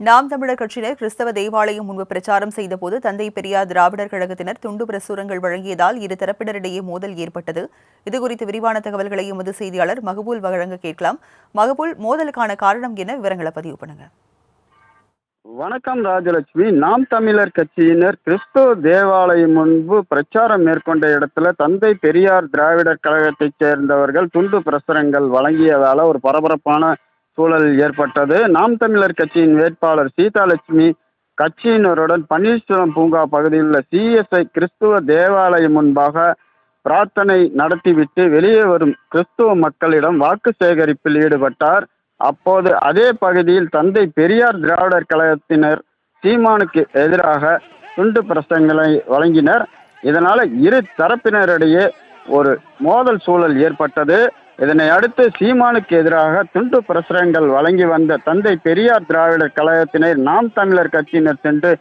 நாம் தமிழர் கட்சியினர் கிறிஸ்தவ தேவாலயம் முன்பு பிரச்சாரம் செய்தபோது தந்தை பெரியார் திராவிடர் கழகத்தினர் துண்டு பிரசுரங்கள் வழங்கியதால் இரு தரப்பினரிடையே மோதல் ஏற்பட்டது. இதுகுறித்து விரிவான தகவல்களை எமது செய்தியாளர் மகபூல் வழங்க கேட்கலாம். மகபூல் மோதலுக்கான காரணம் என்ன? விவரங்களை பதிவு பண்ணுங்க. வணக்கம் ராஜலட்சுமி. நாம் தமிழர் கட்சியினர் கிறிஸ்துவ தேவாலயம் முன்பு பிரச்சாரம் மேற்கொண்ட இடத்துல தந்தை பெரியார் திராவிடர் கழகத்தைச் சேர்ந்தவர்கள் துண்டு பிரசுரங்கள் வழங்கியதால ஒரு பரபரப்பான சூழல் ஏற்பட்டது. நாம் தமிழர் கட்சியின் வேட்பாளர் சீதாலட்சுமி கட்சியினருடன் பன்னீர்செல்வம் பூங்கா பகுதியில் உள்ள சிஎஸ்ஐ கிறிஸ்துவ தேவாலயம் முன்பாக பிரார்த்தனை நடத்திவிட்டு வெளியே வரும் கிறிஸ்துவ மக்களிடம் வாக்கு சேகரிப்பில் ஈடுபட்டார். அப்போது அதே பகுதியில் தந்தை பெரியார் திராவிடர் கழகத்தினர் சீமானுக்கு எதிராக துண்டு பிரசங்களை வழங்கினர். இதனால இரு தரப்பினரிடையே ஒரு மோதல் சூழல் ஏற்பட்டது. இதனை அடுத்து சீமானுக்கு எதிராக துண்டு பிரசுரங்கள் வழங்கி வந்த தந்தை பெரியார் திராவிடர் கழகத்தினர் நாம் தமிழர் கட்சியினர் சென்று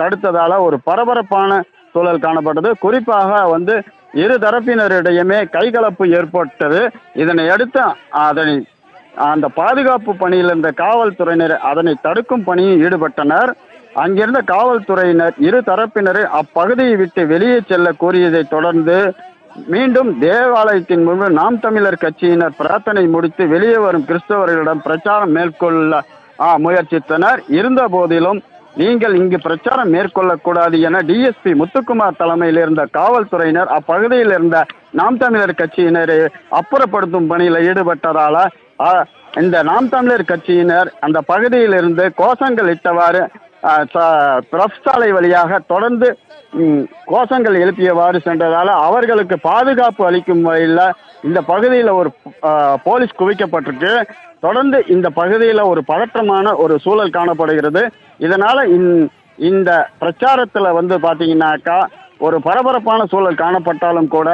தடுத்ததால ஒரு பரபரப்பான சூழல் காணப்பட்டது. குறிப்பாக வந்து இரு தரப்பினரிடையுமே கைகலப்பு ஏற்பட்டது. இதனை அடுத்து அதனை அந்த பாதுகாப்பு பணியில் இருந்த காவல்துறையினர் அதனை தடுக்கும் பணியில் ஈடுபட்டனர். அங்கிருந்த காவல்துறையினர் இரு தரப்பினரை அப்பகுதியை விட்டு வெளியே செல்ல கூறியதை தொடர்ந்து மீண்டும் தேவாலயத்தின் முன்பு நாம் தமிழர் கட்சியினர் பிரார்த்தனை முடித்து வெளியே வரும் கிறிஸ்தவர்களிடம் பிரச்சாரம் மேற்கொள்ள முயற்சித்தனர். இருந்த போதிலும் நீங்கள் இங்கு பிரச்சாரம் மேற்கொள்ளக்கூடாது என டிஎஸ்பி முத்துக்குமார் தலைமையில் இருந்த காவல்துறையினர் அப்பகுதியில் இருந்த நாம் தமிழர் கட்சியினரை அப்புறப்படுத்தும் பணியில் ஈடுபட்டதால இந்த நாம் தமிழர் கட்சியினர் அந்த பகுதியில் இருந்து கோஷங்கள் இட்டவாறு ஆ, சாலை வழியாக தொடர்ந்து கோஷங்கள் எழுப்பியவாறு சென்றதால் அவர்களுக்கு பாதுகாப்பு அளிக்கும் வகையில் இந்த பகுதியில் ஒரு போலீஸ் குவிக்கப்பட்டிருக்கு. தொடர்ந்து இந்த பகுதியில் ஒரு பதற்றமான ஒரு சூழல் காணப்படுகிறது. இதனால் இந்த பிரச்சாரத்தில் வந்து பார்த்தீங்கன்னாக்கா ஒரு பரபரப்பான சூழல் காணப்பட்டாலும் கூட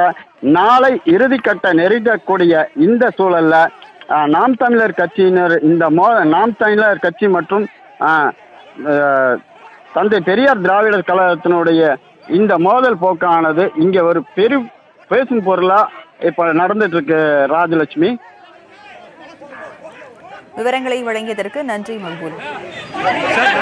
நாளை இறுதிக்கட்ட நெருங்கக்கூடிய இந்த சூழலில் நாம் தமிழர் கட்சியினர் இந்த மோ நாம் தமிழர் கட்சி மற்றும் தந்தை பெரியார் திராவிடர் கழகத்தினுடைய இந்த மோதல் போக்கானது இங்கே ஒரு பெரு பேசும் பொருளா இப்போ நடந்துட்டு இருக்கு ராஜலட்சுமி. விவரங்களை வழங்கியதற்கு நன்றி மகபூல் சார்